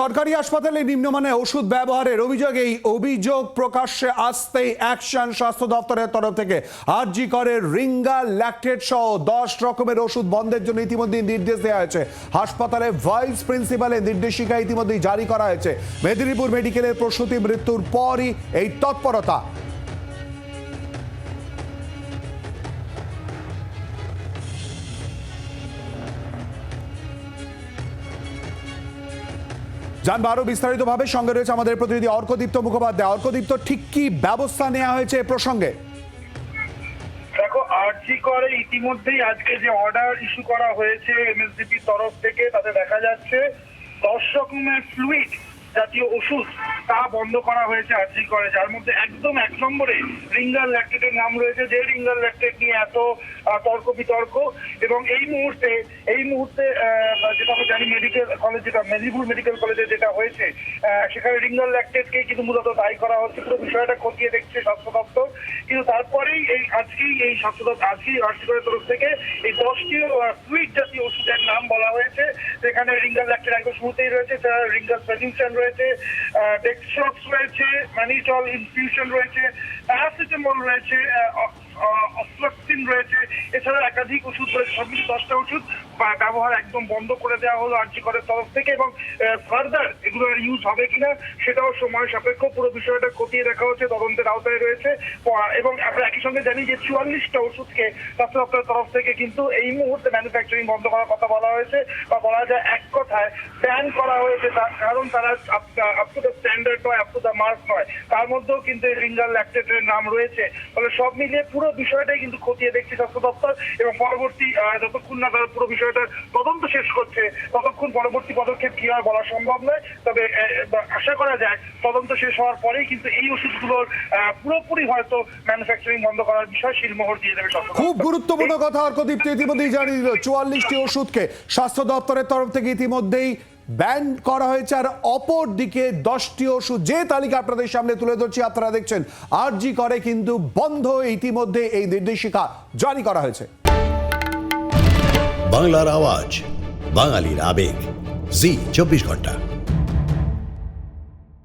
সরকারি হাসপাতালে নিম্নমানের ওষুধ ব্যবহারের অভিযোগে। এই অভিযোগ প্রকাশ্যে আসতেই অ্যাকশন স্বাস্থ্য দপ্তরের তরফ থেকে আরজি করে রিঙ্গা ল্যাকটেট সহ দশ রকমের ওষুধ বন্ধের জন্য ইতিমধ্যেই নির্দেশ দেওয়া হয়েছে। হাসপাতালে ভাইস প্রিন্সিপালের নির্দেশিকা ইতিমধ্যেই জারি করা হয়েছে। মেদিনীপুর মেডিকেলের প্রসূতি মৃত্যুর পরই এই তৎপরতা জানব আরও বিস্তারিতভাবে সঙ্গে রয়েছে আমাদের প্রতিনিধি অর্কদীপ্ত মুখোপাধ্যায়। অর্কদীপ্ত, ঠিক কি ব্যবস্থা নেওয়া হয়েছে এ প্রসঙ্গে? দেখো, আরজি করে ইতিমধ্যেই আজকে যে অর্ডার ইস্যু করা হয়েছে এমএসডিপির তরফ থেকে, তাতে দেখা যাচ্ছে দশ রকমের ফ্লুইড জাতীয় ওষুধ তা বন্ধ করা হয়েছে আরজি করে, যার মধ্যে একদম এক নম্বরে রিঙ্গার ল্যাকটেটের নাম রয়েছে, যে রিঙ্গার ল্যাকটেট নিয়ে এত তর্ক বিতর্ক। এবং এই মুহূর্তে এই মুহূর্তে যেটা আমরা জানি মেডিকেল কলেজ যেটা মেদিনীপুর মেডিকেল কলেজে যেটা হয়েছে সেখানে রিঙ্গার ল্যাকটেটকে কিন্তু মূলত দায়ী করা হচ্ছে। পুরো বিষয়টা খতিয়ে দেখছে স্বাস্থ্য দপ্তর। কিন্তু তারপরেই এই আজকেই এই স্বাস্থ্য দপ্তর, আজকেই হসপিটালের তরফ থেকে এই দশটি ফ্লুইড জাতীয় ওষুধের নাম বলা হয়েছে সেখানে রিঙ্গার ল্যাকটেট একদম শুরুতেই রয়েছে রিঙ্গার সলিউশন রয়েছে ডেক্সট্রক্স রয়েছে ম্যানিটল ইনফিউশন রয়েছে প্যারাসিটামল রয়েছে অফ্লক্সিন রয়েছে। এছাড়া একাধিক ওষুধ রয়েছে, সব মিলিয়ে দশটা ওষুধ ব্যবহার একদম বন্ধ করে দেওয়া হলো আরজি করের তরফ থেকে এবং ফার্দার এগুলো ইউজ হবে কিনা সেটাও সময় সাপেক্ষ। পুরো বিষয়টা খতিয়ে দেখা হচ্ছে, তদন্তের আওতায় রয়েছে। এবং আমরা একই সঙ্গে জানি যে চুয়াল্লিশটা ওষুধকে স্বাস্থ্য দপ্তরের তরফ থেকে কিন্তু এই মুহূর্তে ম্যানুফ্যাকচারিং বন্ধ করার কথা বলা হয়েছে বা বলা যায় এক কথায় ব্যান করা হয়েছে তার কারণ তারা আপ টু দ্য স্ট্যান্ডার্ড নয় আপ টু দ্য মার্ক নয়। তার মধ্যেও কিন্তু এই রিঙ্গার ল্যাকটেটের নাম রয়েছে। ফলে সব মিলিয়ে পুরো বিষয়টাই কিন্তু খতিয়ে দেখছে স্বাস্থ্য দপ্তর এবং পরবর্তী যতক্ষণ না তারা পুরো বিষয়টা তদন্ত শেষ করছে, ততক্ষণ পরবর্তী পদক্ষেপ কি হয় বলা সম্ভব নয়। তবে আশা করা যায় তদন্ত শেষ হওয়ার পরেই কিন্তু এই ওষুধগুলোর পুরোপুরি হয়তো ম্যানুফ্যাকচারিং বন্ধ করার বিষয় শিলমোহর দিয়ে দেবে খুব গুরুত্বপূর্ণ কথা অর্কদীপ্ত ইতিমধ্যেই জানিয়ে দিল, চুয়াল্লিশটি ওষুধকে স্বাস্থ্য দপ্তরের তরফ থেকে ইতিমধ্যেই ব্যান করা হয়েছে আর অপর দিকে দশটি ওষুধ যে তালিকা আপনাদের সামনে তুলে ধরছি, আপনারা দেখছেন আরজি করে কিন্তু বন্ধ ইতিমধ্যে এই নির্দেশিকা জারি করা হয়েছে। বাংলার আওয়াজ, বাঙালির আবেগ, জি, চব্বিশ ঘণ্টা।